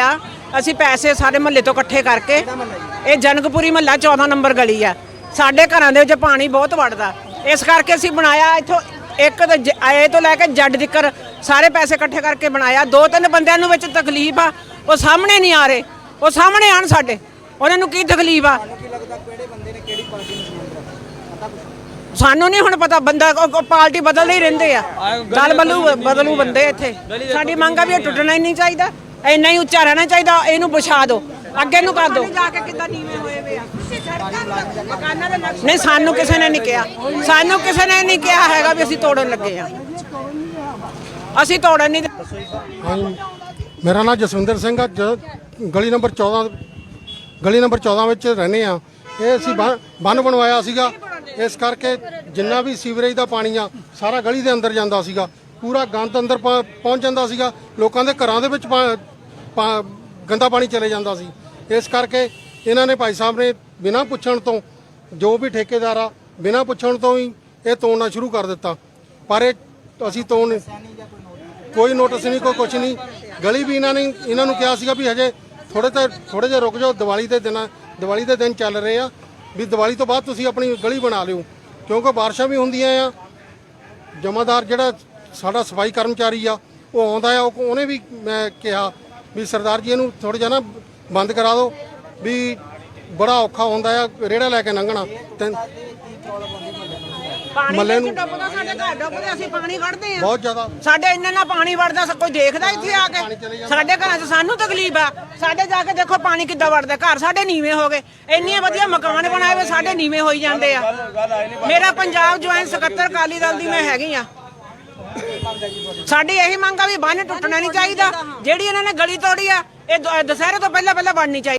ਆ। ਅਸੀਂ ਪੈਸੇ ਸਾਰੇ ਮਹੱਲੇ ਤੋਂ ਇਕੱਠੇ ਕਰਕੇ ਇਹ ਜਨਕਪੁਰੀ ਮਹੱਲਾ 14 ਨੰਬਰ ਗਲੀ ਆ। ਸਾਡੇ ਘਰਾਂ ਦੇ ਵਿੱਚ ਪਾਣੀ ਬਹੁਤ ਵੜਦਾ। ਇਸ ਕਰਕੇ ਅਸੀਂ ਬਣਾਇਆ ਇੱਥੋਂ ਇੱਕ ਤੋਂ ਆਏ ਤੋਂ ਲੈ ਕੇ ਜੱਡ ਤੱਕਰ ਸਾਰੇ ਪੈਸੇ ਇਕੱਠੇ ਕਰਕੇ ਬਣਾਇਆ। ਦੋ ਤਿੰਨ ਬੰਦਿਆਂ ਨੂੰ ਵਿੱਚ ਤਕਲੀਫ ਆ। ਉਹ ਸਾਹਮਣੇ ਨਹੀਂ ਆ ਰਹੇ। ਉਹ ਸਾਹਮਣੇ ਆਣ ਸਾਡੇ। ਉਹਨਾਂ ਨੂੰ ਕੀ ਤਕਲੀਫ ਆ? ਸਾਨੂੰ ਨਹੀਂ ਹੁਣ ਪਤਾ ਬੰਦਾ ਉਹ- ਪਾਰਟੀ ਬਦਲਦੇ ਹੀ ਰਹਿੰਦੇ ਆ। ਦਲ ਬਲੂ ਬਦਲੂ ਬੰਦੇ ਇੱਥੇ। ਸਾਡੀ ਮੰਗ ਆ ਵੀ ਇਹ ਟੁੱਟਣਾ ਹੀ ਨਹੀਂ ਚਾਹੀਦਾ। ਇੰਨਾ ਹੀ ਉੱਚਾ ਰਹਿਣਾ ਚਾਹੀਦਾ ਇਹਨੂੰ ਵਿਛਾ ਦਿਓ ਅੱਗੇ ਨੂੰ ਕਰ ਦਿਓ। ਜਾ ਕੇ ਕਿੱਦਾਂ ਨੀਵੇਂ ਹੋਏ ਵੇ ਆ? ਨਹੀਂ ਸਾਨੂੰ ਕਿਸੇ ਨੇ ਨਹੀਂ ਕਿਹਾ। ਸਾਨੂੰ ਕਿਸੇ ਨੇ ਨਹੀਂ ਕਿਹਾ ਹੈਗਾ ਵੀ ਅਸੀਂ ਤੋੜਨ ਲੱਗੇ ਆ। ਅਸੀਂ ਤੋੜਨ ਨਹੀਂ ਹਾਂਜੀ। ਮੇਰਾ ਨਾਮ ਜਸਵਿੰਦਰ ਸਿੰਘ ਆ ਜ- ਗਲੀ ਨੰਬਰ 14 ਗਲੀ ਨੰਬਰ 14 ਵਿੱਚ ਰਹਿੰਦੇ ਆ। ਇਹ ਅਸੀਂ ਬੰਨ ਬਣਵਾਇਆ ਸੀਗਾ। ਇਸ ਕਰਕੇ ਜਿੰਨਾ ਵੀ ਸੀਵਰੇਜ ਦਾ ਪਾਣੀ ਆ ਸਾਰਾ ਗਲੀ ਦੇ ਅੰਦਰ ਜਾਂਦਾ ਸੀਗਾ। ਪੂਰਾ ਗੰਦ ਅੰਦਰ ਪ ਪਹੁੰਚ ਜਾਂਦਾ ਸੀਗਾ। ਲੋਕਾਂ ਦੇ ਘਰਾਂ ਦੇ ਵਿੱਚ ਪਾ- ਪਾ- ਗੰਦਾ ਪਾਣੀ ਚਲੇ ਜਾਂਦਾ ਸੀ। ਇਸ ਕਰਕੇ ਇਹਨਾਂ ਨੇ ਭਾਈ ਸਾਹਿਬ ਨੇ ਬਿਨਾਂ ਪੁੱਛਣ ਤੋਂ ਜੋ ਵੀ ਠੇਕੇਦਾਰ ਆ, ਬਿਨਾਂ ਪੁੱਛਣ ਤੋਂ ਹੀ ਇਹ ਤੋੜਨਾ ਸ਼ੁਰੂ ਕਰ ਦਿੱਤਾ। ਪਰ ਇਹ ਅਸੀਂ ਤੋੜ ਕੋਈ ਨੋਟਿਸ ਨਹੀਂ, ਕੋਈ ਕੁਛ ਨਹੀਂ। ਗਲੀ ਵੀ ਇਹਨਾਂ ਨੇ, ਇਹਨਾਂ ਨੂੰ ਕਿਹਾ ਸੀਗਾ ਵੀ ਹਜੇ ਥੋੜੇ ਤੇ ਥੋੜੇ ਜਿਹਾ ਰੁਕ ਜਾਓ, ਦੀਵਾਲੀ ਦੇ ਦਿਨ, ਦੀਵਾਲੀ ਦੇ ਦਿਨ ਚੱਲ ਰਹੇ ਆ। ਵੀ ਦੀਵਾਲੀ ਤੋਂ ਬਾਅਦ ਤੁਸੀਂ ਆਪਣੀ ਗਲੀ ਬਣਾ ਲਿਓ। ਕਿਉਂਕਿ ਬਾਰਿਸ਼ਾਂ ਵੀ ਹੁੰਦੀਆਂ ਆ। ਜਮਾਦਾਰ ਜਿਹੜਾ ਸਾਡਾ ਸਫ਼ਾਈ ਕਰਮਚਾਰੀ ਆ ਉਹ ਆਉਂਦਾ ਆ ਉਹ- ਉਹਨੇ ਵੀ ਮੈਂ ਕਿਹਾ ਵੀ ਸਰਦਾਰ ਜੀ ਇਹਨੂੰ ਥੋੜਾ ਜਿਹਾ ਨਾ ਬੰਦ ਕਰਾ ਦਿਓ ਵੀ ਬੜਾ ਔਖਾ ਹੁੰਦਾ ਆ ਰੇੜਾ ਲੈ ਕੇ ਲੰਘਣਾ। ਪਾਣੀ ਮੱਲੇ ਵਿੱਚ ਨੂੰ- ਡੁੱਬਦਾ ਸਾਡੇ ਘਰ ਡੁੱਬਦੇ ਅਸੀਂ ਪਾਣੀ ਕੱਢਦੇ ਆ। ਬਹੁਤ ਜ਼ਿਆਦਾ। ਸਾਡੇ ਇੰਨਾ ਨਾ ਪਾਣੀ ਵੜਦਾ ਸਭ ਕੋਈ ਦੇਖਦਾ ਇੱਥੇ ਆ ਕੇ। ਸਾਡੇ ਘਰਾਂ 'ਚ ਸਾਨੂੰ ਤਕਲੀਫ ਆ। ਸਾਡੇ ਜਾ ਕੇ ਦੇਖੋ ਪਾਣੀ ਕਿੱਦਾਂ ਵੜਦਾ ਘਰ ਸਾਡੇ ਨੀਵੇਂ ਹੋ ਗਏ। ਇੰਨੀਆਂ ਵਧੀਆ ਮਕਾਨ ਬਣਾਏ ਹੋਏ ਸਾਡੇ ਨੀਵੇਂ ਹੋਈ ਜਾਂਦੇ ਆ। ਮੇਰਾ ਪੰਜਾਬ ਜੁਆਇੰਟ ਸਕੱਤਰ ਅਕਾਲੀ ਦਲ ਦੀ ਮੈਂ ਹੈਗੀ ਆ। ਸਾਡੀ ਇਹੀ ਮੰਗ ਆ ਵੀ ਬੰਨ ਟੁੱਟਣਾ ਨਹੀਂ ਚਾਹੀਦਾ। ਜਿਹੜੀ ਇਹਨਾਂ ਨੇ ਗਲੀ ਤੋੜੀ ਆ, ਇਹ ਦ- ਦੁਸਹਿਰੇ ਤੋਂ ਪਹਿਲਾਂ ਪਹਿਲਾਂ ਬਣਨੀ ਚਾਹੀਦੀ।